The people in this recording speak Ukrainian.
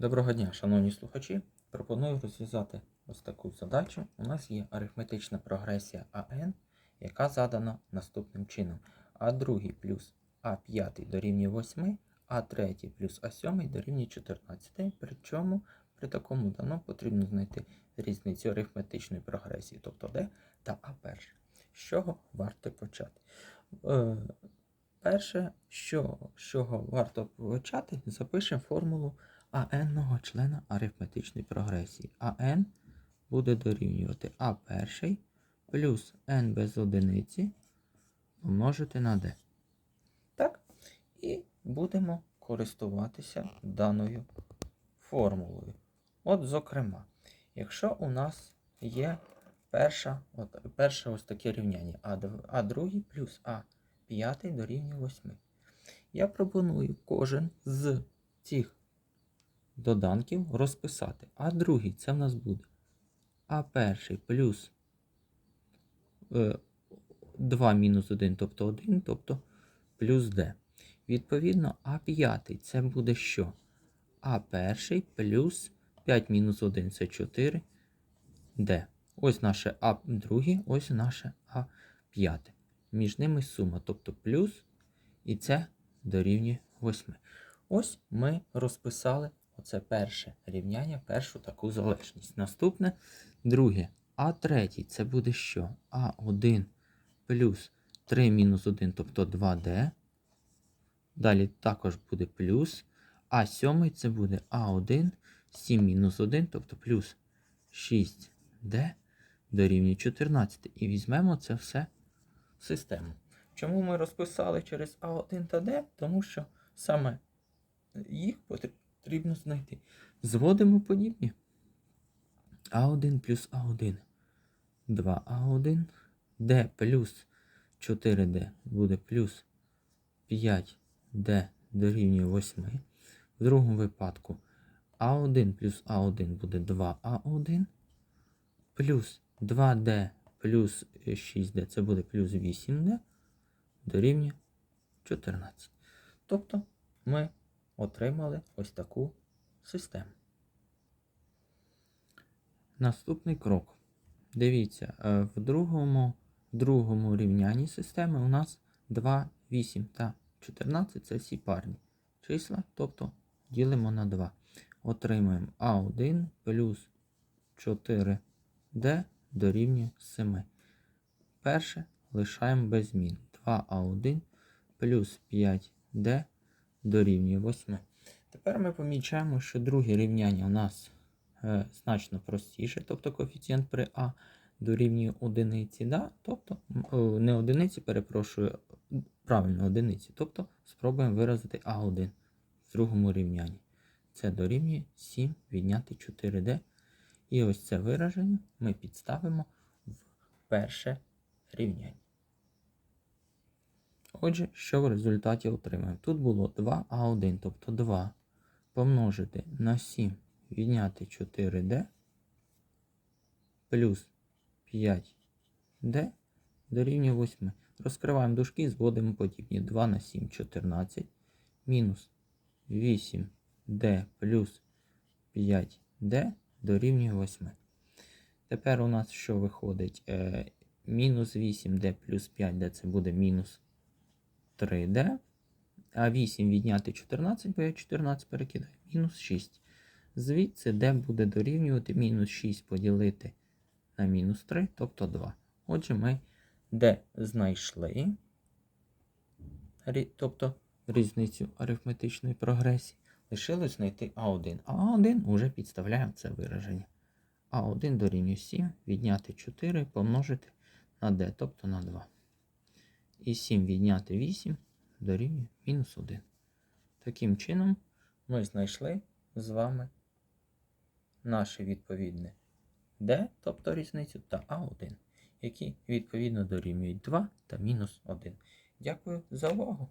Доброго дня, шановні слухачі. Пропоную розв'язати ось таку задачу. У нас є арифметична прогресія АН, яка задана наступним чином. А2 плюс А5 дорівнює 8, А3 плюс А7 дорівнює 14. Причому при такому дано потрібно знайти різницю арифметичної прогресії, тобто D та А1. З чого варто почати? Е, Перше, з чого варто почати, запишемо формулу АН-ного члена арифметичної прогресії. АН буде дорівнювати А1 плюс n без одиниці помножити на d. Так? І будемо користуватися даною формулою. От, зокрема, якщо у нас є перша, от, перше ось таке рівняння А2 плюс А5 дорівнює 8. Я пропоную кожен з цих доданків розписати. А другий це в нас буде А перший плюс е, 2 мінус 1, тобто 1, тобто плюс d. Відповідно, А п'ятий це буде що? А перший плюс 5 мінус 1 це 4 d. Ось наше А друге, ось наше А п'яте. Між ними сума, тобто плюс, і це дорівнює 8. Ось ми розписали оце перше рівняння, першу таку залежність. Наступне друге. А третій це буде що? А1 плюс 3 мінус 1, тобто 2D. Далі також буде плюс. А сьомий це буде А1, 7 мінус 1, тобто плюс 6D дорівнює 14. І візьмемо це все в систему. Чому ми розписали через А1 та D? Тому що саме їх потрібно знайти. Зводимо подібні. А1 плюс А1. 2А1. D плюс 4D буде плюс 5D дорівнює 8. В другому випадку А1 плюс А1 буде 2А1. Плюс 2D плюс 6D це буде плюс 8D дорівнює 14. Тобто ми отримали ось таку систему. Наступний крок. Дивіться, е, в другому, другому рівнянні системи у нас 2, 8 та 14 це всі парні числа, тобто ділимо на 2. Отримуємо А1 плюс 4D дорівнює 7. Перше лишаємо без змін. 2А1 плюс 5D дорівнює 8. Тепер ми помічаємо, що друге рівняння у нас е, значно простіше, тобто коефіцієнт при А дорівнює одиниці, да? тобто о, не одиниці, перепрошую, правильно одиниці. Тобто спробуємо виразити А1 в другому рівнянні. Це дорівнює 7 відняти 4D. І ось це вираження ми підставимо в перше рівняння. Отже, що в результаті отримаємо? Тут було 2А1, тобто 2 помножити на 7 відняти 4D плюс 5D дорівнює 8. Розкриваємо дужки, зводимо подібні. 2 на 7 14 мінус 8D плюс 5D дорівнює 8. Тепер у нас що виходить? Е, мінус 8D плюс 5D це буде мінус 3D. А 8 відняти 14, бо я 14 перекидаю, мінус 6. Звідси d буде дорівнювати мінус 6 поділити на мінус 3, тобто 2. Отже, ми d знайшли, тобто різницю арифметичної прогресії. Лишилось знайти А1. А А1 вже підставляємо це вираження. А1 дорівнює 7, відняти 4, помножити на d, тобто на 2. І 7 відняти 8 дорівнює мінус 1. Таким чином, ми знайшли з вами наше відповідне d, тобто різницю, та А1, які відповідно дорівнюють 2 та мінус 1. Дякую за увагу!